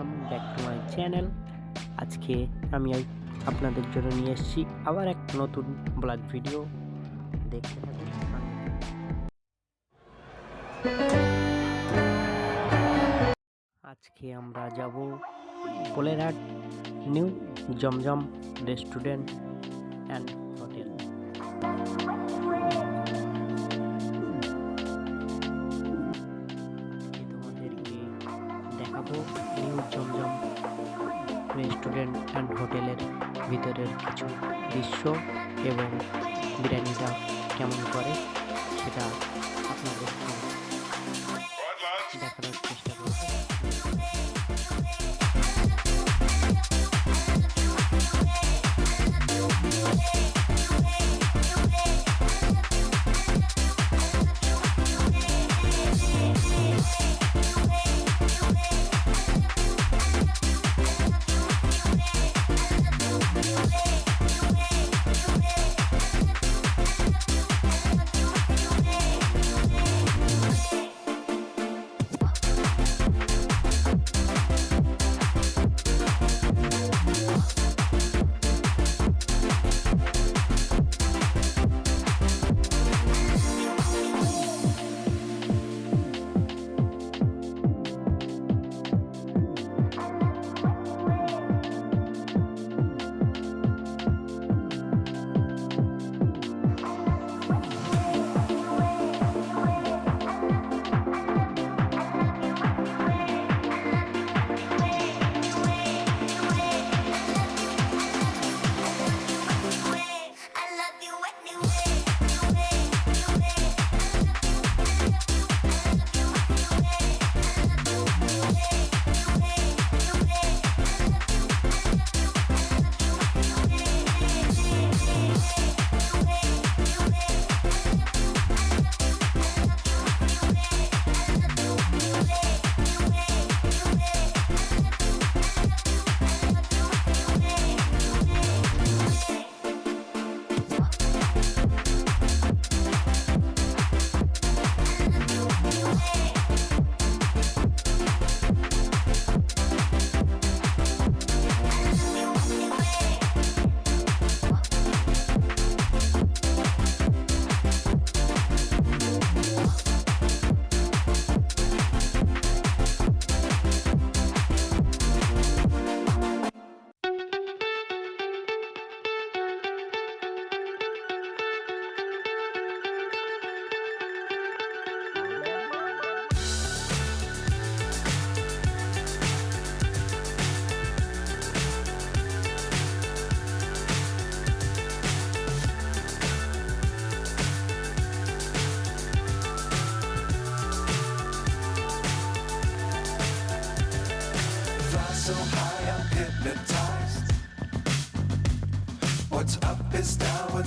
Welcome back to my channel. আজকে আমি আপনাদের জন্য নিয়ে এসেছি আবার এক নতুন ব্লগ ভিডিও। দেখতে থাকুন। আজকে আমরা যাব Polerhat new Zamzam restaurant and hotel. Zamzam restaurant and হোটেলের ভিতরের কিছু দৃশ্য এবং বিরিয়ানিটা কেমন করে সেটা আপনাদের দেখানোর চেষ্টা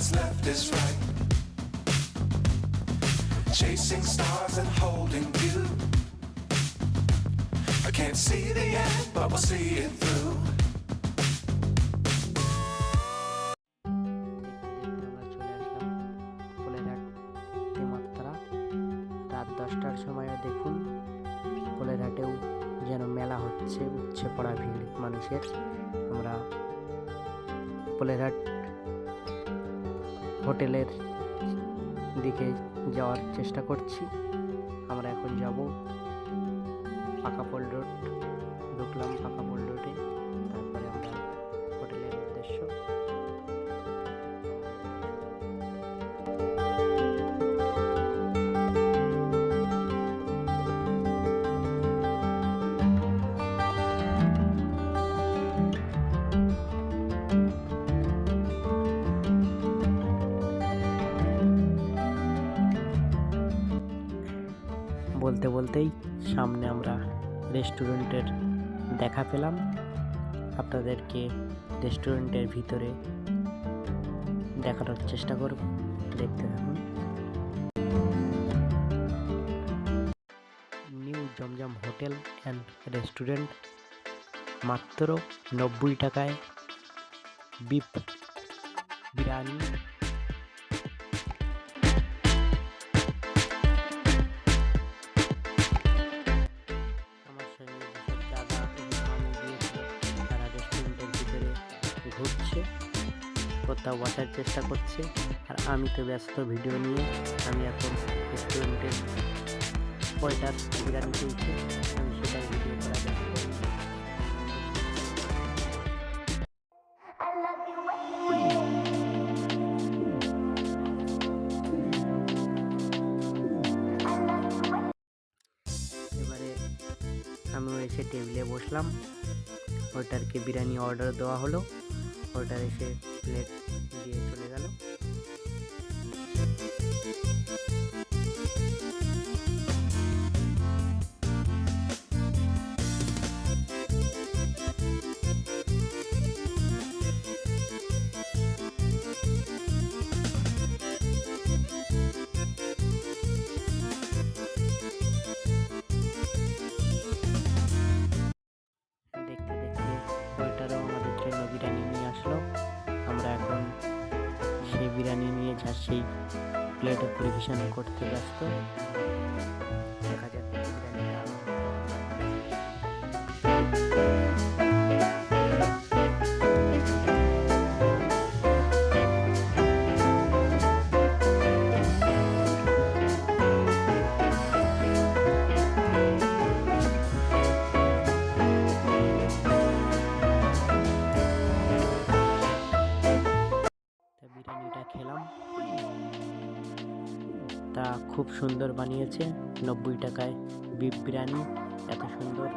what's left is right. Chasing stars and holding you. I can't see the end, but we'll see it through. রাত দশটার সময় দেখুন পোলেরহাটেও যেন মেলা হচ্ছে উচ্ছে পড়া ভিড় মানুষের আমরা পোলেরহাট হোটেলের দিকে যাওয়ার চেষ্টা করছি। আমরা এখন যাব পাকাপল রোড ঢুকলাম পাকাপোল বলতে বলতেই সামনে আমরা রেস্টুরেন্টের দেখা পেলাম। আপনাদেরকে রেস্টুরেন্টের ভিতরে দেখানোর চেষ্টা করব। দেখতে থাকুন। New Zamzam hotel and restaurant মাত্র নব্বই টাকায় বিপ বিরিয়ানি। কোথাও বসার চেষ্টা করছে। আর আমি তো ব্যস্ত ভিডিও নিয়ে। আমি এখন রেস্টুরেন্টের ওয়েটার বিরিয়ানি চলছে আমি সেটাই ভিডিও করা আমিও এসে টেবিলে বসলাম। ওয়েটারকে বিরিয়ানি অর্ডার দেওয়া হলো। ওয়েটার এসে প্লেট দিয়ে চলে গেল। সেই প্লেটা পরিবেশন করতে ব্যস্ত। দেখা যাক। খেলাম। তা খুব সুন্দর বানিয়েছে। নব্বই টাকায় বিফ বিরিয়ানি এত সুন্দর।